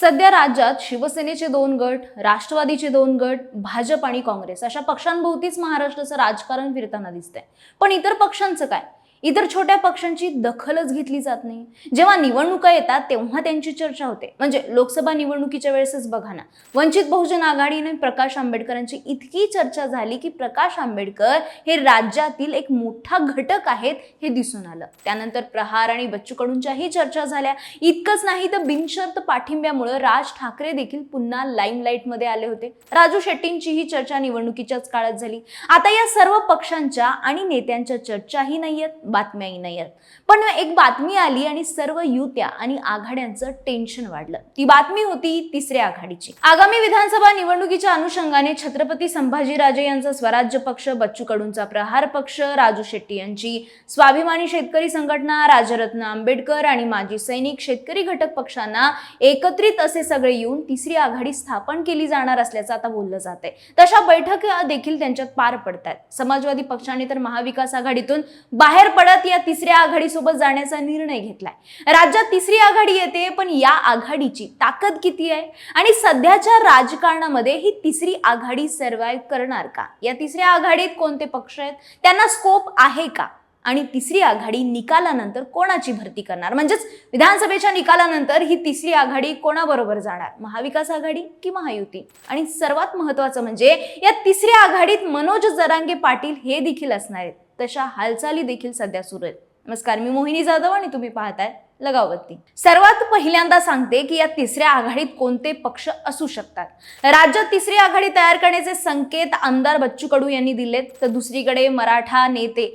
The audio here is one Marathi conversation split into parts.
सध्या राज्यात शिवसेनेचे दोन गट राष्ट्रवादीचे दोन गट भाजप आणि काँग्रेस अशा पक्षांभोवतीच महाराष्ट्राचं राजकारण फिरताना दिसतंय. पण इतर पक्षांचं काय? इतर छोट्या पक्षांची दखलच घेतली जात नाही. जेव्हा निवडणुका येतात तेव्हा त्यांची चर्चा होते. म्हणजे लोकसभा निवडणुकीच्या वेळेसच बघा ना. वंचित बहुजन आघाडीने प्रकाश आंबेडकरांची इतकी चर्चा झाली की प्रकाश आंबेडकर हे राज्यातील एक मोठा घटक आहेत हे दिसून आलं. त्यानंतर प्रहार आणि बच्चू कडूंच्याही चर्चा झाल्या. इतकंच नाही तर बिनशर्त पाठिंब्यामुळे राज ठाकरे देखील पुन्हा लाईमलाईटमध्ये आले होते. राजू शेट्टींचीही चर्चा निवडणुकीच्याच काळात झाली. आता या सर्व पक्षांच्या आणि नेत्यांच्या चर्चाही नाही आहेत बातम्याही नाही आहेत. पण एक बातमी आली आणि सर्व युत्या आणि आघाड्यांचं टेन्शन वाढलं. ती बातमी होती तिसऱ्या आघाडीची. आगामी विधानसभा निवडणुकीच्या अनुषंगाने छत्रपती संभाजीराजे यांचा स्वराज्य पक्ष बच्चू कडूंचा प्रहार पक्ष राजू शेट्टी यांची स्वाभिमानी शेतकरी संघटना राजरत्न आंबेडकर आणि माजी सैनिक शेतकरी घटक पक्षांना एकत्रित असे सगळे येऊन तिसरी आघाडी स्थापन केली जाणार असल्याचं आता बोललं जात आहे. तशा बैठका देखील त्यांच्यात पार पडतात समाजवादी पक्षाने तर महाविकास आघाडीतून बाहेर पडत या तिसऱ्या आघाडीसोबत जाण्याचा निर्णय घेतलाय. राज्यात तिसरी आघाडी येते पण या आघाडीची ताकद किती आहे? आणि सध्याच्या राजकारणामध्ये ही तिसरी आघाडी सर्व्हाइव्ह करणार का? या तिसऱ्या आघाडीत कोणते पक्ष आहेत? त्यांना स्कोप आहे का? आणि तिसरी आघाडी निकालानंतर कोणाची भरती करणार? म्हणजेच विधानसभेच्या निकालानंतर ही तिसरी आघाडी कोणाबरोबर जाणार? महाविकास आघाडी की महायुती? आणि सर्वात महत्वाचं म्हणजे या तिसऱ्या आघाडीत मनोज जरांगे पाटील हे देखील असणार आहेत. तशा हालचाली देखील सध्या सुरू आहेत. नमस्कार मी मोहिनी जाधव आणि तुम्ही पाहताय लगावती. सर्वात पहिल्यांदा सांगते की या तिसऱ्या आघाडीत कोणते पक्ष असू शकतात. राज्यात तिसरी आघाडी तयार करण्याचे संकेत आमदार बच्चू कडू यांनी दिलेत. तर दुसरीकडे मराठा नेते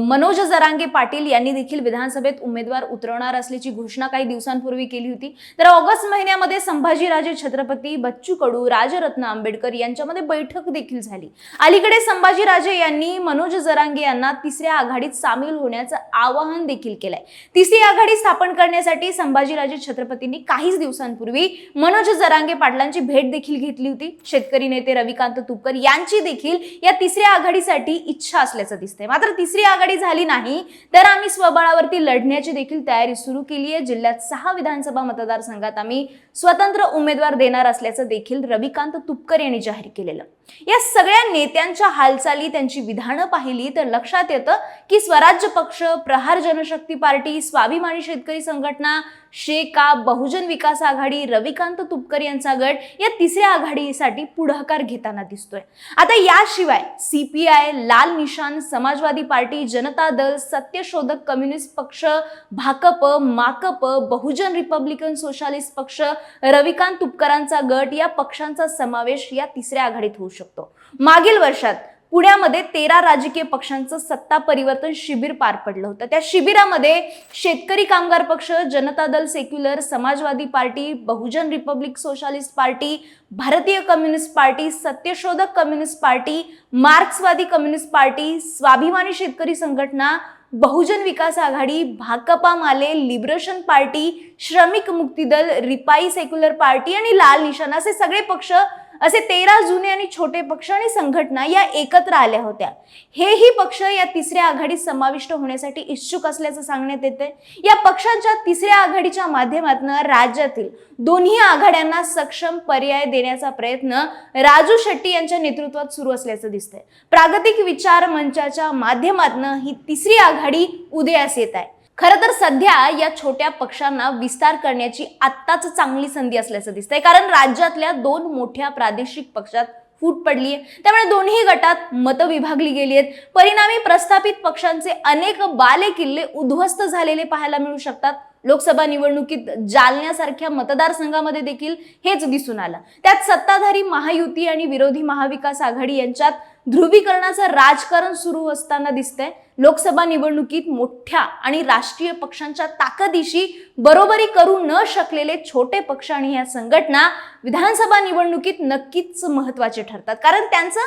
मनोज जरांगे पाटील यांनी देखील विधानसभेत उमेदवार उतरवणार असल्याची घोषणा काही दिवसांपूर्वी केली होती. तर ऑगस्ट महिन्यामध्ये संभाजीराजे छत्रपती बच्चू कडू राजरत्न आंबेडकर यांच्यामध्ये बैठक देखील झाली. अलीकडे संभाजीराजे यांनी मनोज जरांगे यांना तिसऱ्या आघाडीत सामील होण्याचं आवाहन देखील केलंय. तिसरी आघाडी स्थापन करण्यासाठी संभाजीराजे छत्रपतींनी काहीच दिवसांपूर्वी मनोज जरांगे पाटलांची भेट देखील घेतली होती. शेतकरी नेते रविकांत तुपकर यांची देखील या तिसऱ्या आघाडीसाठी इच्छा असल्याचं दिसतंय. मात्र तिसरी आघाडी झाली नाही तर आम्ही स्वबळावरती लढण्याची देखील तयारी सुरू केली आहे जिल्ह्यात सहा विधानसभा मतदारसंघात आम्ही स्वतंत्र उमेदवार देणार असल्याचं देखील रविकांत तुपकर यांनी जाहीर केलेलं. या सगळ्या नेत्यांच्या हालचाली त्यांची विधानं पाहिली तर लक्षात येतं की स्वराज्य पक्ष प्रहार जनशक्ती पार्टी स्वाभिमानी शेतकरी संघटना शेका बहुजन विकास आघाडी रविकांत तुपकर यांचा गट या तिसऱ्या आघाडीसाठी पुढाकार घेताना दिसतोय. आता याशिवाय सीपीआय लाल निशान समाजवादी पार्टी जनता दल सत्यशोधक कम्युनिस्ट पक्ष भाकप माकप बहुजन रिपब्लिकन सोशालिस्ट पक्ष रविकांत तुपकरांचा गट या पक्षांचा समावेश या तिसऱ्या आघाडीत होऊ शकतो. मागील वर्षात पुण्यामध्ये तेरा राजकीय पक्षांचं सत्ता परिवर्तन शिबिर पार पडलं होतं. त्या शिबिरामध्ये शेतकरी Kamgar Paksha Janata Dal secular Samajwadi party Bahujan republic socialist party Bharatiya communist party Satyashodhak communist party Marxwadi communist party Swabhimani Shetkari Sanghatana बहुजन विकास आघाडी भाकपा माले लिबरेशन पार्टी श्रमिक मुक्ती दल रिपाई सेक्युलर पार्टी आणि लाल निशाण असे सगळे पक्ष असे तेरा जुने आणि छोटे पक्ष आणि संघटना या एकत्र आल्या होत्या. हेही पक्ष या तिसऱ्या आघाडीत समाविष्ट होण्यासाठी इच्छुक असल्याचं सांगण्यात येते या पक्षांच्या तिसऱ्या आघाडीच्या माध्यमातून राज्यातील दोन्ही आघाड्यांना सक्षम पर्याय देण्याचा प्रयत्न राजू शेट्टी यांच्या नेतृत्वात सुरू असल्याचं दिसतंय. प्रागतिक विचार मंचाच्या माध्यमातून ही तिसरी आघाडी उदयास येत आहे. खरं तर सध्या या छोट्या पक्षांना विस्तार करण्याची आत्ताच चांगली संधी असल्याचं दिसतंय. कारण राज्यातल्या दोन मोठ्या प्रादेशिक पक्षात फूट पडली आहे त्यामुळे दोन्ही गटात मतं विभागली गेली आहेत परिणामी प्रस्थापित पक्षांचे अनेक बाले किल्ले उद्ध्वस्त झालेले पाहायला मिळू शकतात. लोकसभा निवडणुकीत जालन्यासारख्या मतदारसंघामध्ये देखील हेच दिसून आलं. त्यात सत्ताधारी महायुती आणि विरोधी महाविकास आघाडी यांच्यात ध्रुवीकरणाचं राजकारण सुरू असताना दिसतंय. लोकसभा निवडणुकीत मोठ्या आणि राष्ट्रीय पक्षांच्या ताकदीशी बरोबरी करू न शकलेले छोटे पक्ष आणि या संघटना विधानसभा निवडणुकीत नक्कीच महत्त्वाचे ठरतात. कारण त्यांचं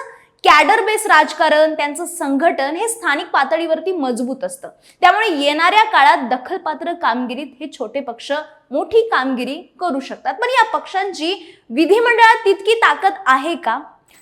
कॅडर बेस राजकारण त्यांचं संघटन हे स्थानिक पातळीवरती मजबूत असतं. त्यामुळे येणाऱ्या काळात दखलपात्र कामगिरीत हे छोटे पक्ष मोठी कामगिरी करू शकतात. पण या पक्षांची विधिमंडळात तितकी ताकद आहे का?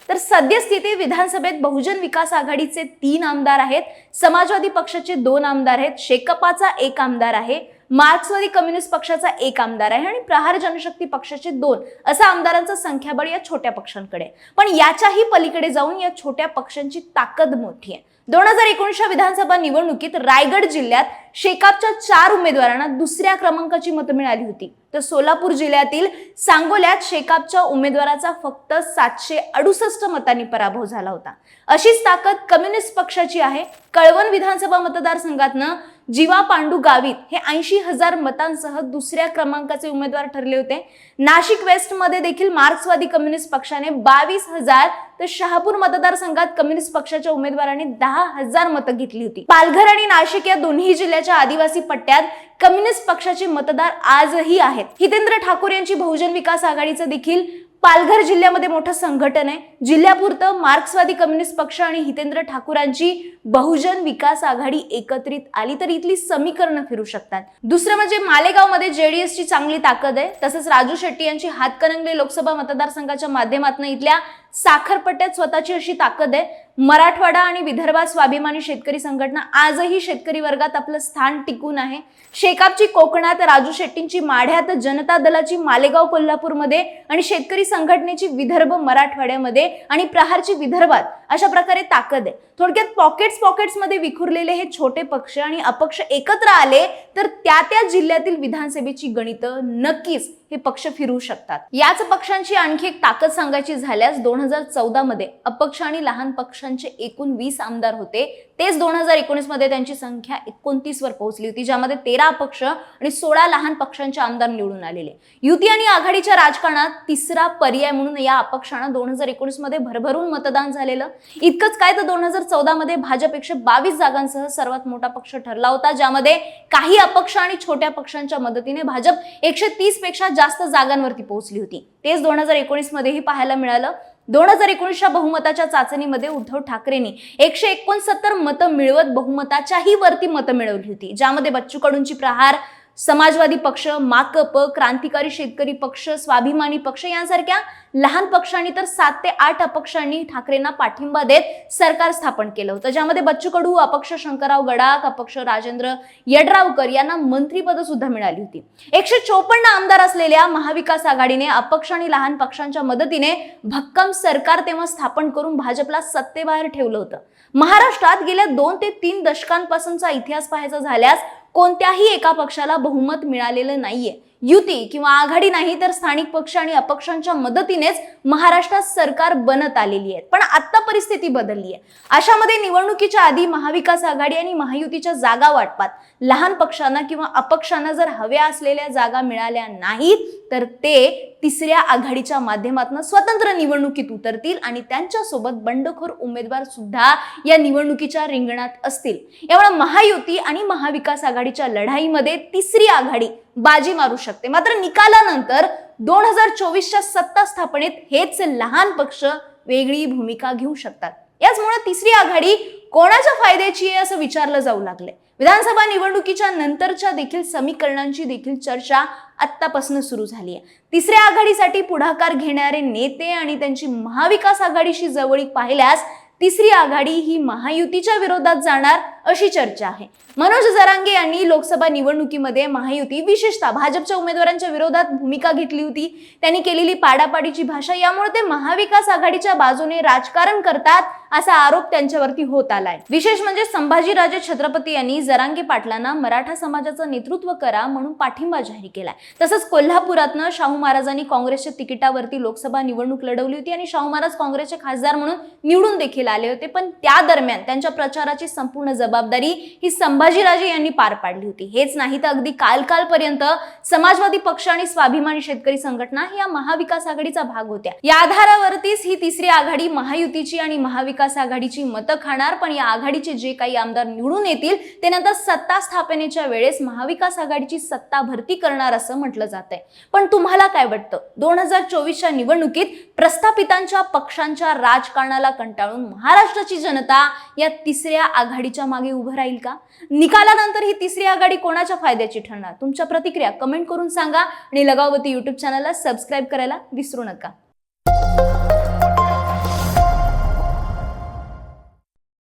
तर सद्यस्थिती विधानसभेत बहुजन विकास आघाडीचे तीन आमदार आहेत. समाजवादी पक्षाचे दोन आमदार आहेत. शेकपाचा एक आमदार आहे. मार्क्सवादी कम्युनिस्ट पक्षाचा एक आमदार आहे आणि प्रहार जनशक्ती पक्षाचे दोन असं आमदारांचं संख्याबळ या छोट्या पक्षांकडे पण याच्याही पलीकडे जाऊन या छोट्या पक्षांची ताकद मोठी आहे. दोन हजार एकोणीसच्या विधानसभा निवडणुकीत रायगड जिल्ह्यात शेकापच्या चार उमेदवारांना दुसऱ्या क्रमांकाची मतं मिळाली होती. तर सोलापूर जिल्ह्यातील सांगोल्यात शेकापच्या उमेदवाराचा फक्त सातशे अडुसष्ट मतांनी पराभव झाला होता. अशीच ताकद कम्युनिस्ट पक्षाची आहे. कळवण विधानसभा मतदारसंघातनं जीवा पांडू गावित हे ऐंशी हजार मतांसह दुसऱ्या क्रमांकाचे उमेदवार ठरले होते. नाशिक वेस्टमध्ये देखील मार्क्सवादी कम्युनिस्ट पक्षाने बावीस हजार तर शहापूर मतदारसंघात कम्युनिस्ट पक्षाच्या उमेदवारांनी दहा हजार मतं घेतली होती. पालघर आणि नाशिक या दोन्ही जिल्ह्याच्या आदिवासी पट्ट्यात कम्युनिस्ट पक्षाचे मतदार आजही आहेत. हितेंद्र ठाकूर यांची बहुजन विकास आघाडीचं देखील पालघर जिल्ह्यामध्ये मोठं संघटन आहे. जिल्ह्यापुरतं मार्क्सवादी कम्युनिस्ट पक्ष आणि हितेंद्र ठाकूरांची बहुजन विकास आघाडी एकत्रित आली तर इथली समीकरणं फिरू शकतात. दुसरं म्हणजे मालेगावमध्ये जेडीएसची चांगली ताकद आहे. तसंच राजू शेट्टी यांची हातकणंगले लोकसभा मतदारसंघाच्या माध्यमातून इथल्या साखरपट्ट्यात स्वतःची अशी ताकद आहे. मराठवाडा आणि विदर्भात स्वाभिमानी शेतकरी संघटना आजही शेतकरी वर्गात आपलं स्थान टिकून आहे. शेकापची कोकणात राजू शेट्टींची माढ्यात जनता दलाची मालेगाव कोल्हापूरमध्ये आणि शेतकरी संघटनेची विदर्भ मराठवाड्यामध्ये आणि प्रहारची विदर्भात अशा प्रकारे ताकद आहे. थोडक्यात पॉकेट्स पॉकेट्समध्ये विखुरलेले हे छोटे पक्ष आणि अपक्ष एकत्र आले तर त्या त्या जिल्ह्यातील विधानसभेची गणितं नक्कीच हे पक्ष फिरू शकतात. याच पक्षांची आणखी एक ताकद सांगायची झाल्यास दोन हजार चौदा मध्ये अपक्ष आणि लहान पक्षांचे एकूण वीस आमदार होते. तेच दोन हजार एकोणीसमध्ये त्यांची संख्या एकोणतीसवर पोहोचली होती ज्यामध्ये तेरा पक्ष आणि सोळा लहान पक्षांचे आमदार निवडून आलेले. युती आणि आघाडीच्या राजकारणात तिसरा पर्याय म्हणून या अपक्षांना दोन हजार एकोणीसमध्ये भरभरून मतदान झालेलं. इतकंच काय तर दोन हजार चौदामध्ये भाजप एकशे बावीस जागांसह सर्वात मोठा पक्ष ठरला होता ज्यामध्ये काही अपक्ष आणि छोट्या पक्षांच्या मदतीने भाजप एकशे तीसपेक्षा जास्त जागांवरती पोहोचली होती. तेच दोन हजार एकोणीसमध्येही पाहायला मिळालं. दोन हजार एकोणीसच्या बहुमताच्या चाचणीमध्ये उद्धव ठाकरेंनी एकशे एकोणसत्तर मतं मिळवत बहुमताच्याही वरती मतं मिळवली होती. ज्यामध्ये बच्चू कडूंची प्रहार समाजवादी पक्ष माकप क्रांतिकारी शेतकरी पक्ष स्वाभिमानी पक्ष यांसारख्या लहान पक्षांनी तर सात ते आठ अपक्षांनी ठाकरेंना पाठिंबा देत सरकार स्थापन केलं होतं. ज्यामध्ये बच्चू कडू अपक्ष शंकरराव गडाख अपक्ष राजेंद्र यड्रावकर यांना मंत्रीपद सुद्धा मिळाली होती. एकशे चोपन्न आमदार असलेल्या महाविकास आघाडीने अपक्ष आणि लहान पक्षांच्या मदतीने भक्कम सरकार तेव्हा स्थापन करून भाजपला सत्तेबाहेर ठेवलं होतं. महाराष्ट्रात गेल्या दोन ते तीन दशकांपासूनचा इतिहास पाहायचा झाल्यास कोणत्याही एका पक्षाला बहुमत मिळालेलं नाहीये. युती किंवा आघाडी नाही तर स्थानिक पक्ष आणि अपक्षांच्या मदतीनेच महाराष्ट्रात सरकार बनत आलेली आहे. पण आता परिस्थिती बदलली आहे अशामध्ये निवडणुकीच्या आधी महाविकास आघाडी आणि महायुतीच्या जागा वाटपात. लहान पक्षांना किंवा अपक्षांना जर हव्या असलेल्या जागा मिळाल्या नाहीत तर ते तिसऱ्या आघाडीच्या माध्यमातून स्वतंत्र निवडणुकीत उतरतील आणि त्यांच्यासोबत बंडखोर उमेदवार सुद्धा या निवडणुकीच्या रिंगणात असतील. यामुळे महायुती आणि महाविकास आघाडी आघाडीच्या लढाईमध्ये तिसरी आघाडी बाजी मारू शकते. मात्र निकालानंतर दोन हजार चोवीसच्या सत्ता स्थापनेत हेच लहान पक्ष वेगळी भूमिका घेऊ शकतात. याचमुळे तिसरी आघाडी कोणाच्या फायद्याची आहे असं विचारलं जाऊ लागले विधानसभा निवडणुकीच्या नंतरच्या देखील समीकरणांची देखील चर्चा आत्तापासून सुरू झाली आहे. तिसऱ्या आघाडीसाठी पुढाकार घेणारे नेते आणि त्यांची महाविकास आघाडीशी जवळीक पाहिल्यास तिसरी आघाडी ही महायुतीच्या विरोधात जाणार अशी चर्चा आहे. मनोज जरांगे यांनी लोकसभा निवडणुकीमध्ये महायुती विशेषतः भाजपच्या उमेदवारांच्या विरोधात भूमिका घेतली होती. त्यांनी केलेली पाडापाडीची भाषा यामुळे ते महाविकास आघाडीच्या बाजूने राजकारण करतात असा आरोप त्यांच्यावरती होत आलाय. विशेष म्हणजे संभाजीराजे छत्रपती यांनी जरांगे पाटलांना मराठा समाजाचं नेतृत्व करा म्हणून पाठिंबा जाहीर केलाय. तसंच कोल्हापुरातनं शाहू महाराजांनी काँग्रेसच्या तिकिटावरती लोकसभा निवडणूक लढवली होती आणि शाहू महाराज काँग्रेसचे खासदार म्हणून निवडून देखील आले होते. पण त्या दरम्यान त्यांच्या प्रचाराची संपूर्ण जबाबदारी जबाबदारी ही संभाजीराजे यांनी पार पाडली होती. हेच नाही तर अगदी काल कालपर्यंत समाजवादी पक्ष आणि स्वाभिमानी शेतकरी संघटना या महाविकास आघाडीचा भाग होत्या. या आधारावरतीच ही तिसरी आघाडी महायुतीची आणि महाविकास आघाडीची मतं खाणार पण या आघाडीचे जे काही आमदार निवडून येतील ते नंतर सत्ता स्थापनेच्या वेळेस महाविकास आघाडीची सत्ता भरती करणार असं म्हटलं जात आहे पण तुम्हाला काय वाटतं? दोन हजार चोवीसच्या निवडणुकीत प्रस्थापितांच्या पक्षांच्या राजकारणाला कंटाळून महाराष्ट्राची जनता या तिसऱ्या आघाडीच्या मागे मागे उभं राहील का? निकालानंतर ही तिसरी आघाडी कोणाच्या फायद्याची ठरणार? तुमच्या प्रतिक्रिया कमेंट करून सांगा आणि लगावती युट्यूब चॅनलला सबस्क्राईब करायला विसरू नका.